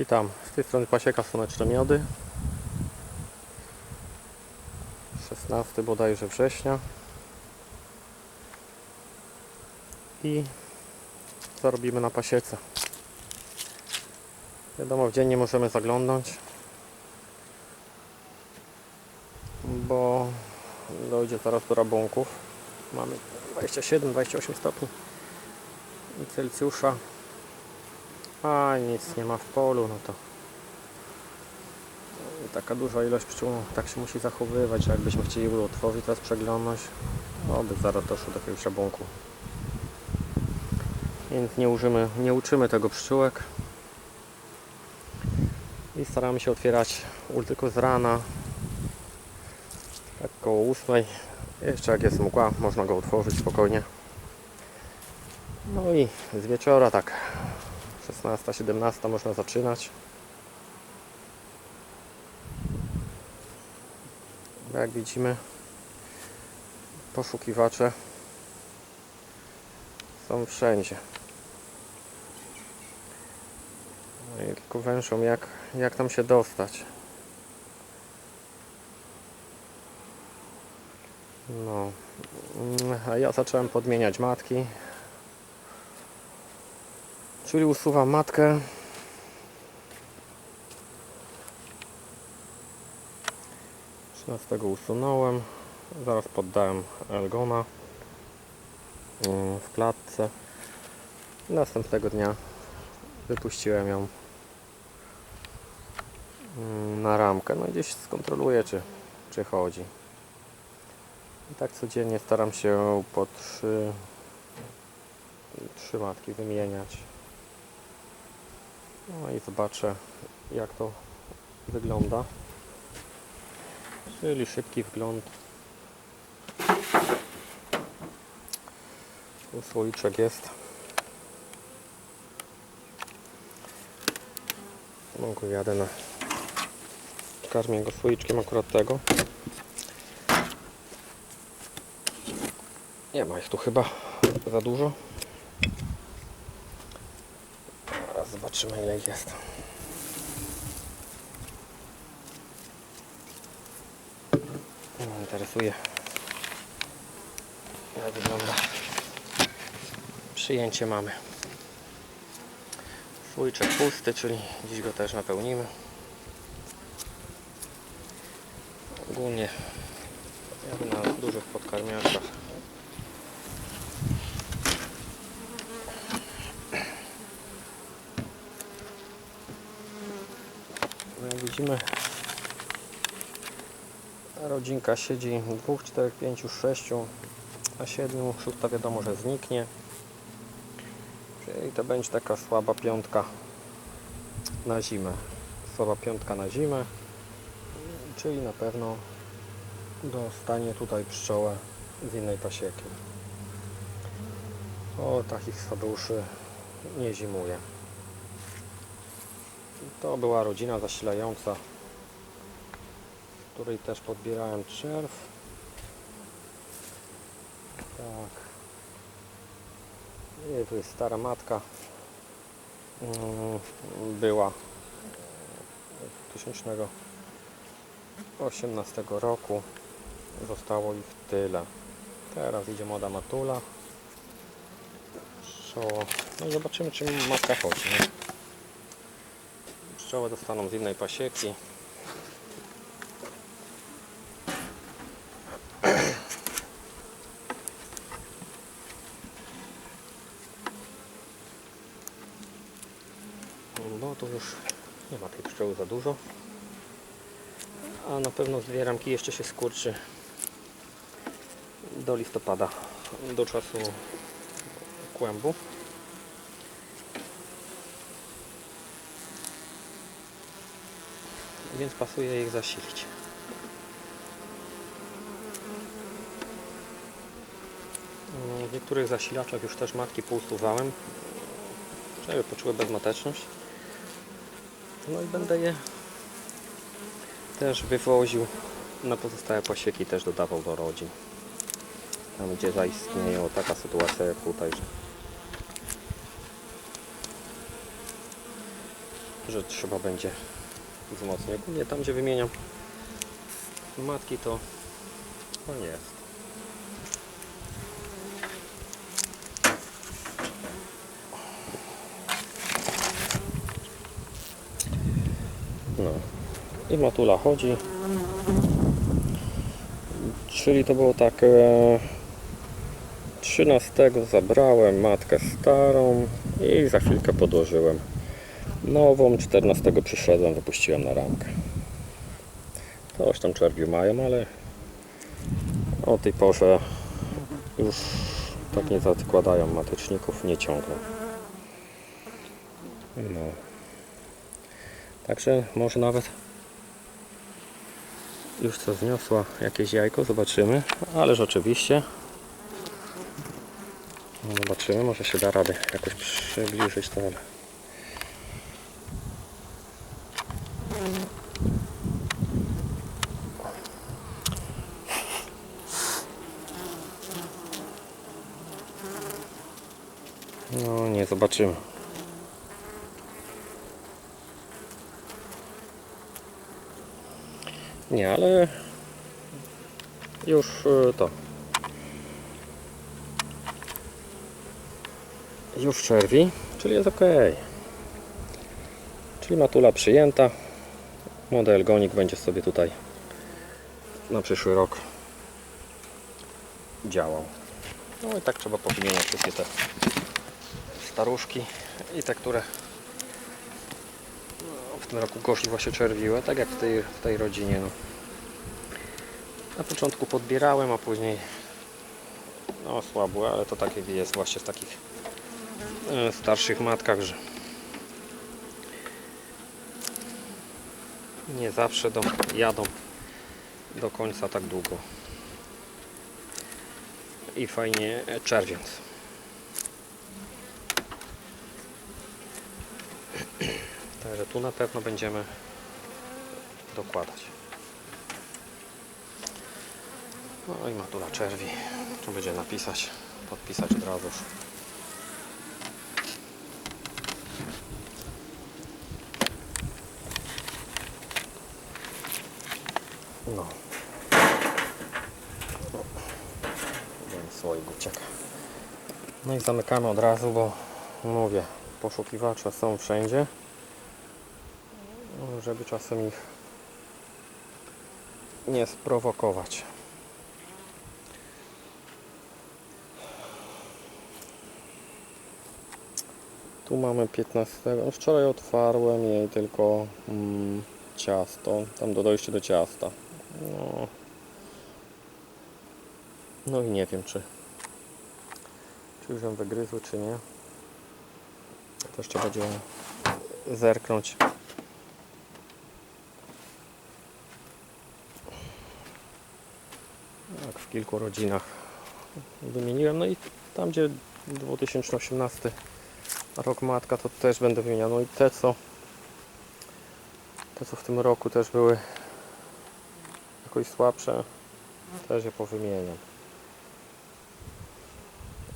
Witam, z tej strony pasieka Słoneczne Miody. 16 bodajże września. I co robimy na pasiece. Wiadomo w dzień nie możemy zaglądnąć bo dojdzie zaraz do rabunków. Mamy 27-28 stopni Celsjusza a nic nie ma w polu, no to taka duża ilość pszczół, tak się musi zachowywać, że jakbyśmy chcieli utworzyć teraz przeglądność, no by zaraz doszło do jakiegoś rabunku. Więc nie, użymy, nie uczymy tego pszczółek i staramy się otwierać tylko z rana, tak koło 8. Jeszcze jak jest mgła, można go otworzyć spokojnie. No i z wieczora tak 16-17 można zaczynać. Jak widzimy, poszukiwacze są wszędzie. No i tylko węszą, jak, jak tam się dostać. No, Mm, a ja zacząłem podmieniać matki. Czyli usuwam matkę. Trzynastego usunąłem. Zaraz poddałem Elgona mm, w klatce. Następnego dnia wypuściłem ją mm, na ramkę. No i gdzieś skontroluję, czy, czy chodzi. I tak codziennie staram się po trzy, trzy matki wymieniać. No i zobaczę jak to wygląda. Czyli szybki wgląd. Tu słoiczek jest. Mogę jadę na karmię go słoiczkiem akurat tego. Nie ma ich tu chyba za dużo. Teraz zobaczymy ile ich jest. Mnie interesuje jak wygląda przyjęcie mamy. Słoiczek pusty, czyli dziś go też napełnimy. Ogólnie jak na dużych podkarmiaczach Widzimy, rodzinka siedzi 2, 4, 5, 6, a 7, szósta wiadomo, że zniknie. Czyli to będzie taka słaba piątka na zimę. Słaba piątka na zimę, czyli na pewno dostanie tutaj pszczołę z innej pasieki. O, takich słabuszy nie zimuje. To była rodzina zasilająca, której też podbierałem czerw. Tak. I tu jest stara matka. Mm, Była 2018 roku. Zostało ich tyle. Teraz idzie młoda matula. No i zobaczymy, czy matka chodzi. Nie? Pszczoły dostaną z innej pasieki. No tu już nie ma tej pszczoły za dużo. A na pewno dwie ramki jeszcze się skurczy do listopada, do czasu kłębu. Więc pasuje ich zasilić. Mm, W niektórych zasilaczach już też matki pousuwałem, żeby poczuły bezmateczność. No i będę je też wywoził na pozostałe pasieki, też dodawał do rodzin. Tam gdzie zaistnieje taka sytuacja jak tutaj, że że trzeba będzie wzmocnić. Ogólnie tam gdzie wymieniam matki to, nie jest. No. I matula chodzi. Czyli to było tak. E, 13 zabrałem matkę starą i za chwilkę podłożyłem nową. 14 przyszedłem, wypuściłem na ramkę. Coś tam czerwiu mają, ale o tej porze już tak nie zakładają mateczników, nie ciągną. No. Także może nawet już co zniosła jakieś jajko, zobaczymy. Ależ oczywiście no zobaczymy, może się da radę jakoś przybliżyć to. ale- No nie, zobaczymy. Nie, ale już y, to. Już czerwi, czyli jest ok. Czyli matula przyjęta. Model gonik będzie sobie tutaj na przyszły rok działał. No i tak trzeba powymieniać wszystkie te staruszki i te, które no, w tym roku gorzej właśnie czerwiły, tak jak w tej, w tej rodzinie. No. Na początku podbierałem, a później no słabo, ale to takie jest właśnie w takich e, starszych matkach, że nie zawsze do, jadą do końca tak długo i fajnie e, czerwiąc. Także tu na pewno będziemy dokładać. No i matula czerwi. Tu będzie napisać, podpisać od razu. już. No. Jeden słoik. No i zamykamy od razu, bo mówię, poszukiwacze są wszędzie. No, Żeby czasem ich nie sprowokować. Tu mamy 15. No wczoraj otwarłem jej tylko mm, ciasto. Tam do dojście do ciasta. No. no i nie wiem czy czy już ją wygryzły czy nie. To jeszcze będzie zerknąć. Jak w kilku rodzinach wymieniłem. No i tam gdzie 2018 rok matka to też będę wymieniał. No i te co te co w tym roku też były jakoś słabsze też je powymieniam.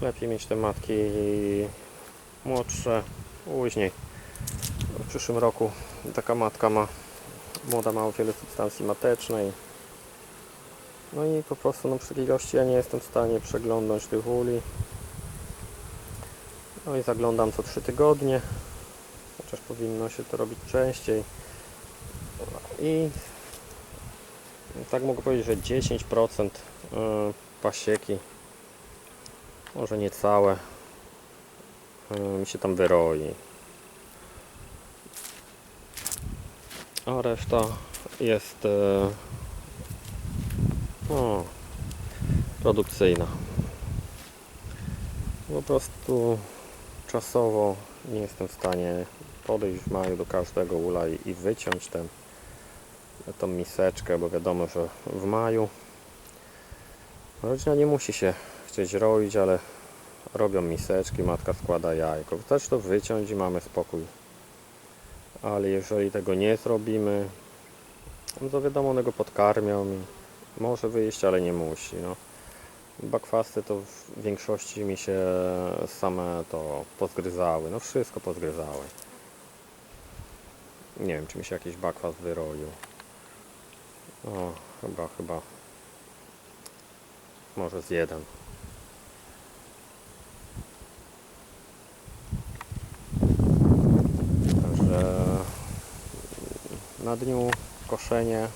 Lepiej mieć te matki młodsze później. W przyszłym roku taka matka ma młoda ma o wiele substancji matecznej. No i po prostu no, przy ilości ja nie jestem w stanie przeglądać tych uli. No i zaglądam co 3 tygodnie. Chociaż powinno się to robić częściej. I tak mogę powiedzieć, że 10% y, pasieki, może nie całe, y, mi się tam wyroi. A reszta jest y, no, produkcyjna. Po prostu czasowo nie jestem w stanie podejść w maju do każdego ula i, wyciąć ten, tą miseczkę, bo wiadomo, że w maju rodzina nie musi się chcieć roić, ale robią miseczki, matka składa jajko. Wystarczy to wyciąć i mamy spokój. Ale jeżeli tego nie zrobimy, no to wiadomo, one go podkarmią może wyjść, ale nie musi. No. Bakwasty to w większości mi się same to pozgryzały, no wszystko pozgryzały. Nie wiem, czy mi się jakiś bakwas wyroił. O, chyba, chyba. Może z jeden. Także na dniu koszenie.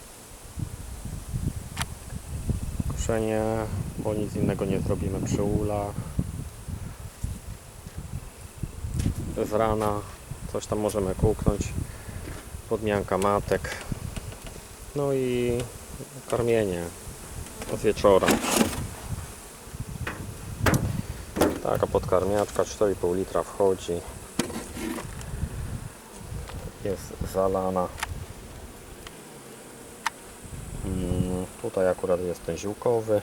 Koszenie, bo nic innego nie zrobimy przy ulach. Z rana coś tam możemy kuknąć. Podmianka matek. No i karmienie z wieczora. Taka podkarmiaczka 4,5 litra wchodzi. Jest zalana. Mm, Tutaj akurat jest ten ziółkowy.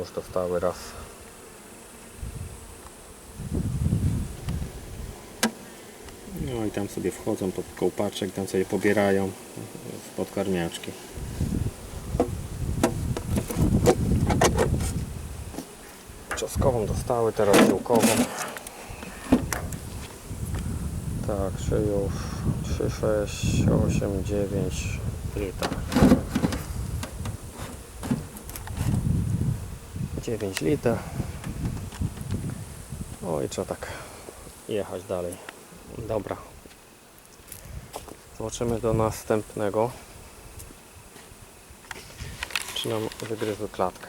Już dostały raz. No i tam sobie wchodzą pod kołpaczek, tam sobie pobierają z podkarmiaczki. Czosnkową dostały, teraz ziółkową. Tak, czy już 3, 6, 8, 9 liter. 9 liter. O trzeba tak jechać dalej. Dobra. Zobaczymy do następnego. Czy nam wygryzły klatkę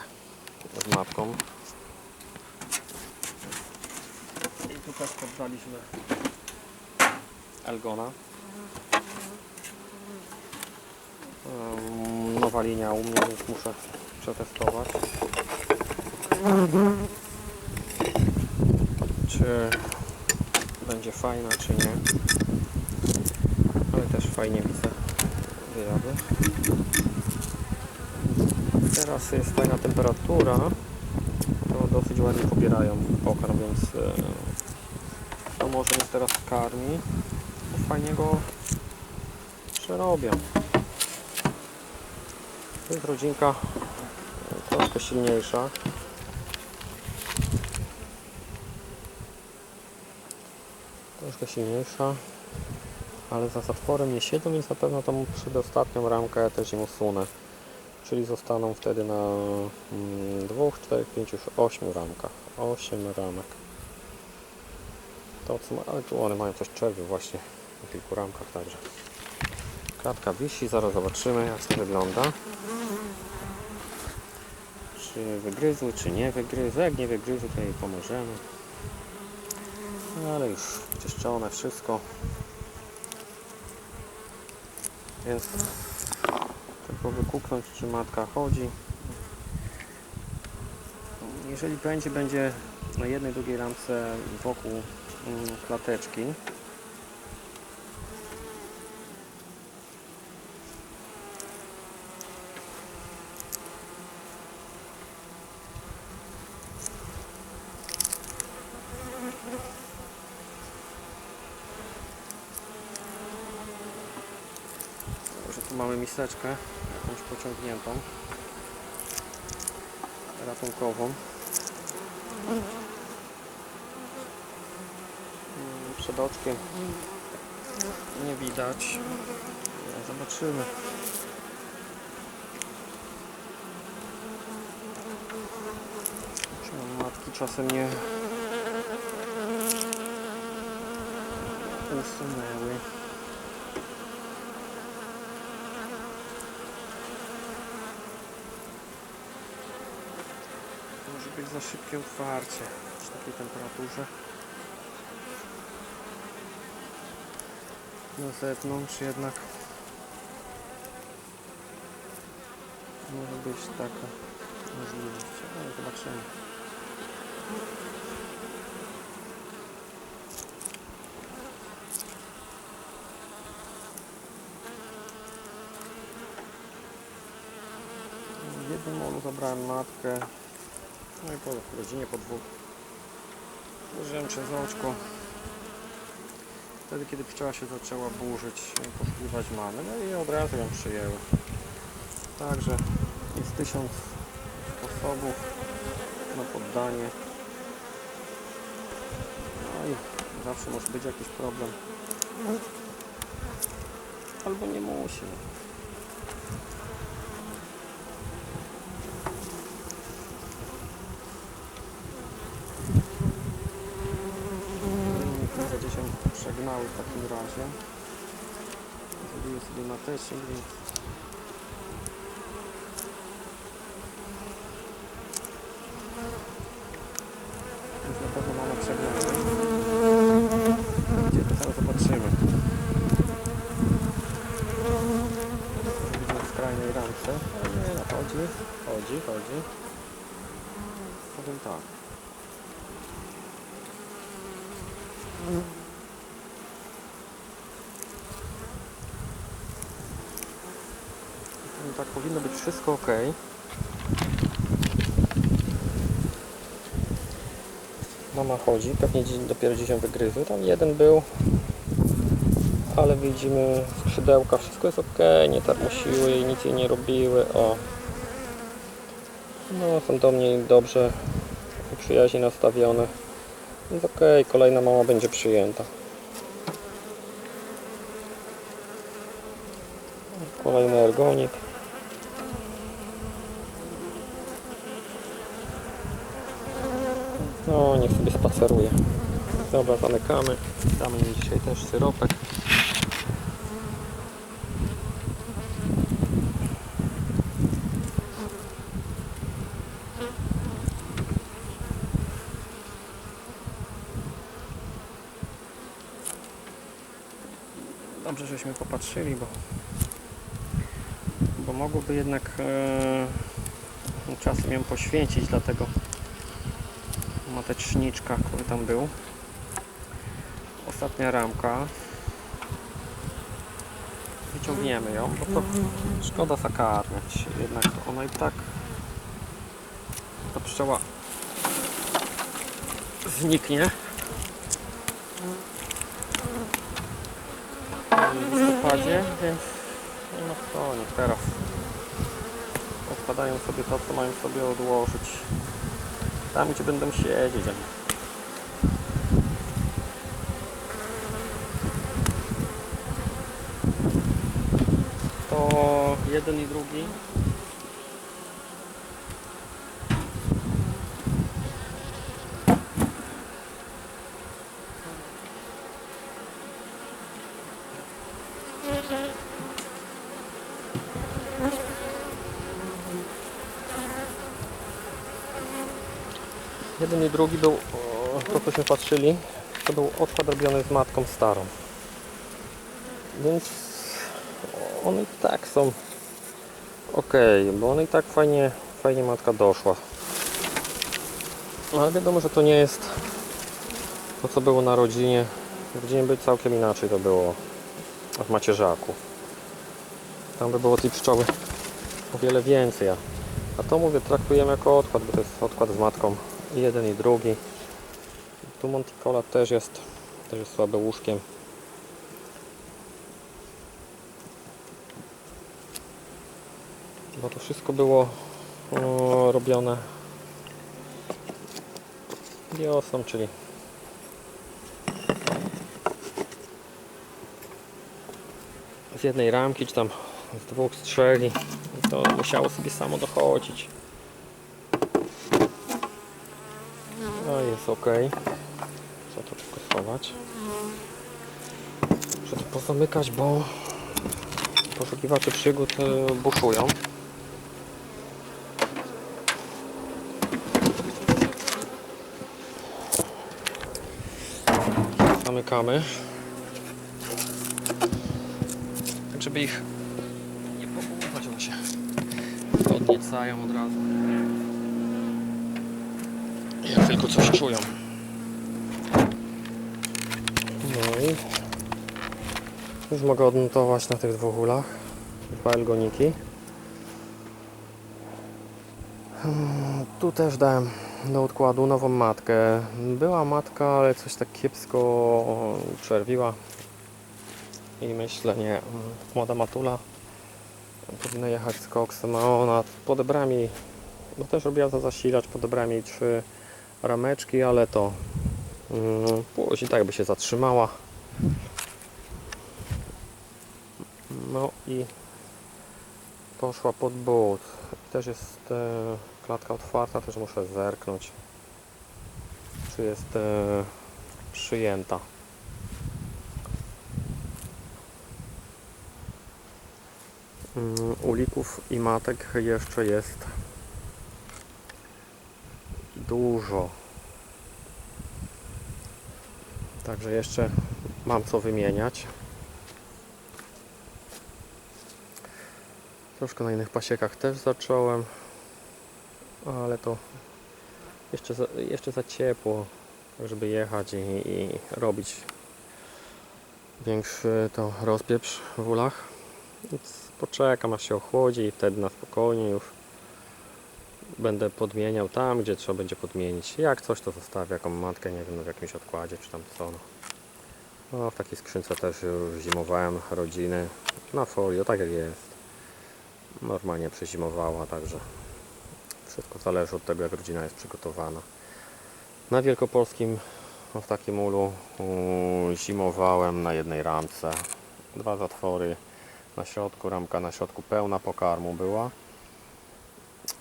z matką. I tu też poddaliśmy Elgona. Nowa linia u mnie, więc muszę przetestować. Czy będzie fajna, czy nie. Ale też fajnie widzę wyjady. Teraz jest fajna temperatura. To dosyć ładnie pobierają pokarm, więc e, to może mnie teraz karmi. Fajnie go przerobią. To jest rodzinka e, troszkę silniejsza. Troszkę silniejsza. Ale za zatworem nie siedzą, więc na pewno tą przedostatnią ramkę też im usunę. Czyli zostaną wtedy na mm, dwóch, czterech, pięciu, ośmiu ramkach. Osiem ramek. To co ma, ale tu one mają coś czerwy właśnie na kilku ramkach także. Klatka wisi, zaraz zobaczymy jak to wygląda. Czy wygryzły, czy nie wygryzły. Jak nie wygryzły, to jej pomożemy. No, ale już czyszczone wszystko. Więc tylko wykupnąć, czy matka chodzi. Jeżeli będzie, będzie na jednej, drugiej ramce wokół mm, klateczki. Mamy miseczkę jakąś pociągniętą ratunkową. Mm, przed oczkiem nie widać. Zobaczymy. Czy matki czasem nie usunęły Może być za szybkie otwarcie przy takiej temperaturze. Na zewnątrz jednak może być taka możliwość, ale zobaczymy. Jednym molu zabrałem matkę, no i po godzinie, po dwóch użyłem oczko. Wtedy, kiedy pszczoła się zaczęła burzyć, poszukiwać mamy, no i od razu ją przyjęły. Także jest tysiąc sposobów na poddanie. No i Zawsze może być jakiś problem. Albo nie musi. Widzę, gdzieś się przegnały w takim razie. Zrobiły sobie matecznik, więc Już na pewno mamy przegląd. Gdzie to zaraz zobaczymy. Widzę w skrajnej ramce. Ale nie, no chodzi, chodzi, chodzi. Powiem tak. Powiem tak, powinno być wszystko ok. Mama chodzi, pewnie dopiero ją wygryzły. Tam jeden był, ale widzimy skrzydełka, wszystko jest ok, nie tarmosiły jej, nic jej nie robiły. O. No, są do mnie dobrze przyjaźnie nastawione. Więc ok, kolejna mama będzie przyjęta. Kolejny ergonik. No, niech sobie spaceruje. Dobra, zamykamy. Damy im dzisiaj też syropek. Dobrze, żeśmy popatrzyli, bo, bo mogłoby jednak e, czasem ją poświęcić, dlatego mateczniczka, który tam był. Ostatnia ramka. Wyciągniemy ją, bo to szkoda zakarmiać. Jednak ona i tak ta pszczoła zniknie. W listopadzie, więc no to nie teraz. Odkładają sobie to, co mają sobie odłożyć. Tam, gdzie będą siedzieć. To jeden i drugi. Drugi był, to cośmy patrzyli, to był odkład robiony z matką starą. Więc one i tak są ok, bo one i tak fajnie, fajnie matka doszła. Ale wiadomo, że to nie jest to, co było na rodzinie. W rodzinie by całkiem inaczej to było w macierzaku. Tam by było tej pszczoły o wiele więcej. A to mówię, traktujemy jako odkład, bo to jest odkład z matką. I jeden i drugi. Tu Monticola też jest, też jest słabe łóżkiem. Bo to wszystko było o, robione wiosną, czyli z jednej ramki, czy tam z dwóch strzeli. To musiało sobie samo dochodzić. No jest ok. Trzeba to tylko schować. Muszę to pozamykać, bo poszukiwacze przygód buszują. Zamykamy. Tak, żeby ich nie pobudzać, one się podniecają od razu. Coś czują. No i już mogę odnotować na tych dwóch ulach dwa elgoniki. Hmm, Tu też dałem do odkładu nową matkę. Była matka, ale coś tak kiepsko przerwiła. I myślę, nie, młoda matula powinna jechać z koksem, a ona podebrała mi, bo też robiła za zasilacz, podebrała mi trzy rameczki, ale to Mm, Później tak by się zatrzymała. No i poszła pod but. Też jest e, klatka otwarta, też muszę zerknąć, czy jest e, przyjęta. Mm, Ulików i matek jeszcze jest dużo. Także jeszcze mam co wymieniać. Troszkę na innych pasiekach też zacząłem, ale to jeszcze za, jeszcze za ciepło, żeby jechać i, i robić większy to rozpieprz w ulach. Więc poczekam aż się ochłodzi i wtedy na spokojnie już będę podmieniał tam, gdzie trzeba będzie podmienić. Jak coś to zostawię, jaką matkę, nie wiem, no w jakimś odkładzie czy tam co. No. W takiej skrzynce też już zimowałem rodziny na folio, tak jak jest. Normalnie przezimowała, także wszystko zależy od tego, jak rodzina jest przygotowana. Na Wielkopolskim no, w takim ulu zimowałem na jednej ramce. Dwa zatwory na środku, ramka na środku pełna pokarmu była.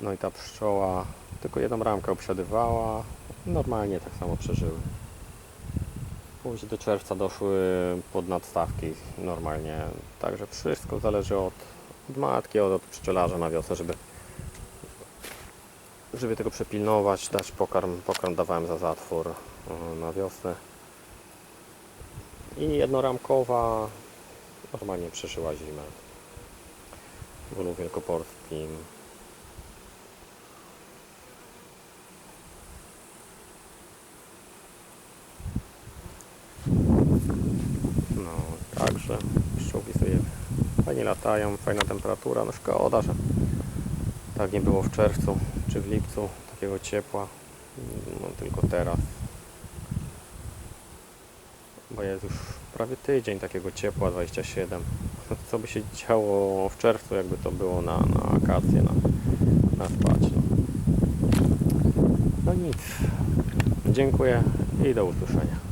No i ta pszczoła tylko jedną ramkę obsiadywała. Normalnie tak samo przeżyły. Później do czerwca doszły pod nadstawki normalnie. Także wszystko zależy od, od matki, od, od pszczelarza na wiosnę, żeby żeby tego przepilnować, dać pokarm. Pokarm dawałem za zatwór e, na wiosnę. I jednoramkowa normalnie przeżyła zimę w ulu wielkopolskim. No, także pszczółki sobie latają, fajna temperatura. No szkoda, że tak nie było w czerwcu czy w lipcu takiego ciepła. No tylko teraz. Bo jest już prawie tydzień takiego ciepła, 27. Co by się działo w czerwcu, jakby to było na, na akacje, na, na spać. No. no nic. Dziękuję i do usłyszenia.